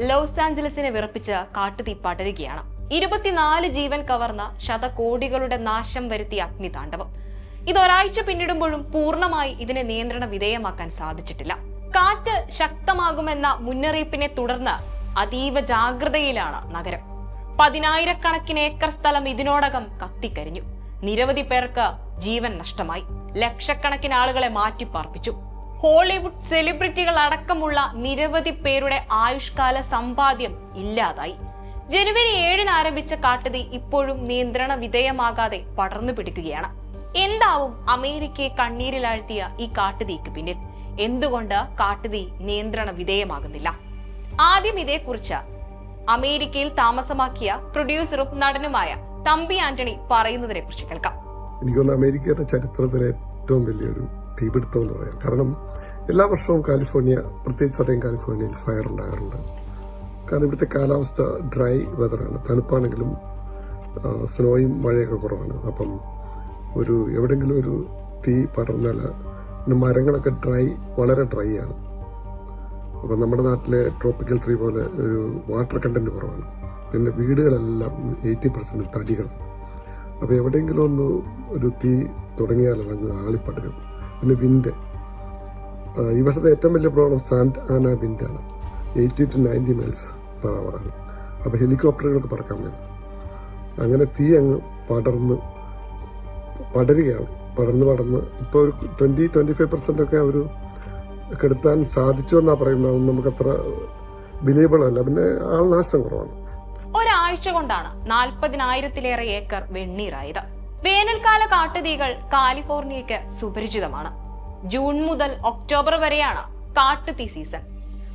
Loss ആഞ്ചലസിനെ വിറപ്പിച്ച് കാട്ടുതീ പടരുകയാണ്. ഇരുപത്തിനാല് ജീവൻ കവർന്ന ശതകോടികളുടെ നാശം വരുത്തിയ അഗ്നിതാണ്ഡവം. ഇതൊരാഴ്ച പിന്നിടുമ്പോഴും പൂർണമായി ഇതിനെ നിയന്ത്രണ വിധേയമാക്കാൻ സാധിച്ചിട്ടില്ല. കാറ്റ് ശക്തമാകുമെന്ന മുന്നറിയിപ്പിനെ തുടർന്ന് അതീവ ജാഗ്രതയിലാണ് നഗരം. പതിനായിരക്കണക്കിന് ഏക്കർ സ്ഥലം ഇതിനോടകം കത്തിക്കരിഞ്ഞു. നിരവധി പേർക്ക് ജീവൻ നഷ്ടമായി. ലക്ഷക്കണക്കിന് ആളുകളെ മാറ്റിപ്പാർപ്പിച്ചു. ഹോളിവുഡ് സെലിബ്രിറ്റികൾ അടക്കമുള്ള നിരവധി പേരുടെ ആയുഷ്കാല സമ്പാദ്യം ഇല്ലാതായി. ജനുവരി ഏഴിന് ആരംഭിച്ച കാട്ടുതീ ഇപ്പോഴും നിയന്ത്രണ വിധേയമാകാതെ പടർന്നു പിടിക്കുകയാണ്. എന്താവും അമേരിക്കയെ കണ്ണീരിലാഴ്ത്തിയ ഈ കാട്ടുതീക്ക് പിന്നിൽ? എന്തുകൊണ്ട് കാട്ടുതീ നിയന്ത്രണ വിധേയമാകുന്നില്ല? ആദ്യം ഇതേക്കുറിച്ച് അമേരിക്കയിൽ താമസമാക്കിയ പ്രൊഡ്യൂസറും നടനുമായ തമ്പി ആന്റണി പറയുന്നതിനെ കുറിച്ച് കേൾക്കാം. എനിക്ക് തോന്നുന്നു അമേരിക്കയുടെ ചരിത്രത്തിലെ ഏറ്റവും വലിയൊരു തീപിടുത്തം എന്ന് പറയാം. കാരണം എല്ലാ വർഷവും കാലിഫോർണിയ പ്രത്യേകിച്ച് സൗതേൺ കാലിഫോർണിയയിൽ ഫയർ ഉണ്ടാകാറുണ്ട്. കാരണം ഇവിടുത്തെ കാലാവസ്ഥ ഡ്രൈ വെതറാണ് തണുപ്പാണെങ്കിലും സ്നോയും മഴയൊക്കെ കുറവാണ്. അപ്പം ഒരു എവിടെയെങ്കിലും ഒരു തീ പടർന്നാൽ പിന്നെ മരങ്ങളൊക്കെ ഡ്രൈ വളരെ ഡ്രൈ ആണ്. അപ്പം നമ്മുടെ നാട്ടിലെ ട്രോപ്പിക്കൽ ട്രീ പോലെ ഒരു വാട്ടർ കണ്ടന്റ് കുറവാണ്. പിന്നെ വീടുകളെല്ലാം എയ്റ്റി പെർസെന്റ് തടികളാണ്. അപ്പോൾ എവിടെയെങ്കിലും ഒന്ന് ഒരു തീ തുടങ്ങിയാൽ അതങ്ങ് ആളിപ്പടരും. പിന്നെ വിൻഡ്. ഈ വർഷത്തെ ഏറ്റവും വലിയ പ്രോബ്ലം സാൻഡ് ആന വിൻഡാണ്. Eighty two ninety miles per ആണ്. അപ്പോൾ ഹെലികോപ്റ്ററുകൾക്ക് പറക്കാൻ വേണം അങ്ങനെ തീ അങ്ങ് പടർന്ന് പടരുകയാണ്. പടർന്ന് പടർന്ന് ഇപ്പോൾ ഒരു ട്വന്റി ട്വന്റി ഫൈവ് പെർസെന്റ് ഒക്കെ ഒരു കെടുത്താൻ സാധിച്ചു എന്നാണ് പറയുന്നത്. അതൊന്നും നമുക്കത്ര ബിലീബിൾ അല്ല. പിന്നെ ആൾനാശം കുറവാണ്. ഒരാഴ്ച കൊണ്ടാണ് നാൽപ്പതിനായിരത്തിലേറെ ഏക്കർ വെണ്ണീറായത്. വേനൽക്കാല കാട്ടുതീകൾ കാലിഫോർണിയയ്ക്ക് സുപരിചിതമാണ്. ജൂൺ മുതൽ ഒക്ടോബർ വരെയാണ് കാട്ടുതീ സീസൺ.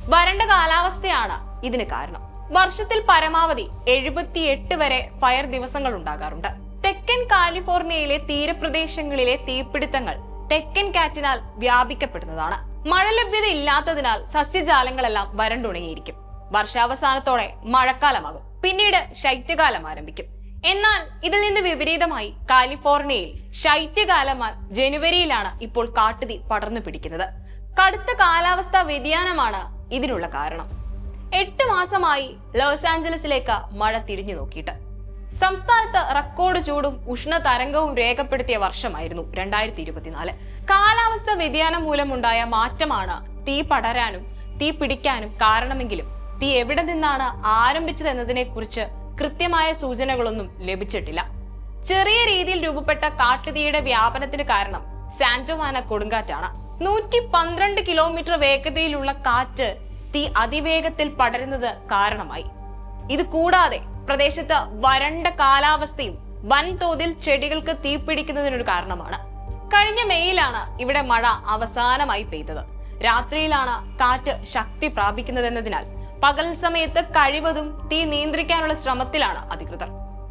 വരണ്ട കാലാവസ്ഥയാണ് ഇതിന് കാരണം. വർഷത്തിൽ പരമാവധി എഴുപത്തിയെട്ട് വരെ ഫയർ ദിവസങ്ങൾ ഉണ്ടാകാറുണ്ട്. തെക്കൻ കാലിഫോർണിയയിലെ തീരപ്രദേശങ്ങളിലെ തീപിടുത്തങ്ങൾ തെക്കൻ കാറ്റിനാൽ വ്യാപിക്കപ്പെടുന്നതാണ്. മഴ ലഭ്യത ഇല്ലാത്തതിനാൽ സസ്യജാലങ്ങളെല്ലാം വരണ്ടുണങ്ങിയിരിക്കും. വർഷാവസാനത്തോടെ മഴക്കാലമാകും. പിന്നീട് ശൈത്യകാലം ആരംഭിക്കും. എന്നാൽ ഇതിൽ നിന്ന് വിപരീതമായി കാലിഫോർണിയയിൽ ശൈത്യകാലം ജനുവരിയിലാണ് ഇപ്പോൾ കാട്ടുതീ പടർന്നു പിടിക്കുന്നത്. കടുത്ത കാലാവസ്ഥാ വ്യതിയാനമാണ് ഇതിനുള്ള കാരണം. എട്ട് മാസമായി ലോസ് ആഞ്ചലസിലേക്ക് മഴ തിരിഞ്ഞു നോക്കിയിട്ട്. സംസ്ഥാനത്ത് റെക്കോർഡ് ചൂടും ഉഷ്ണ തരംഗവും രേഖപ്പെടുത്തിയ വർഷമായിരുന്നു രണ്ടായിരത്തി ഇരുപത്തിനാല് കാലാവസ്ഥ വ്യതിയാനം മൂലമുണ്ടായ മാറ്റമാണ് തീ പടരാനും തീ പിടിക്കാനും കാരണമെങ്കിലും തീ എവിടെ നിന്നാണ് ആരംഭിച്ചത് എന്നതിനെ കുറിച്ച് കൃത്യമായ സൂചനകളൊന്നും ലഭിച്ചിട്ടില്ല. ചെറിയ രീതിയിൽ രൂപപ്പെട്ട കാട്ടുതീയുടെ വ്യാപനത്തിന് കാരണം സാന്റോമാന കൊടുങ്കാറ്റാണ്. നൂറ്റി പന്ത്രണ്ട് കിലോമീറ്റർ വേഗതയിലുള്ള കാറ്റ് തീ അതിവേഗത്തിൽ പടരുന്നത് കാരണമായി. ഇത് കൂടാതെ പ്രദേശത്ത് വരണ്ട കാലാവസ്ഥയും വൻതോതിൽ ചെടികൾക്ക് തീപിടിക്കുന്നതിനൊരു കാരണമാണ്. കഴിഞ്ഞ മെയ്യിലാണ് ഇവിടെ മഴ അവസാനമായി പെയ്തത്. രാത്രിയിലാണ് കാറ്റ് ശക്തി പ്രാപിക്കുന്നതെന്നതിനാൽ പകൽ സമയത്ത് കഴിവതും തീ നിയന്ത്രിക്കാനുള്ള ശ്രമത്തിലാണ് അധികൃതർ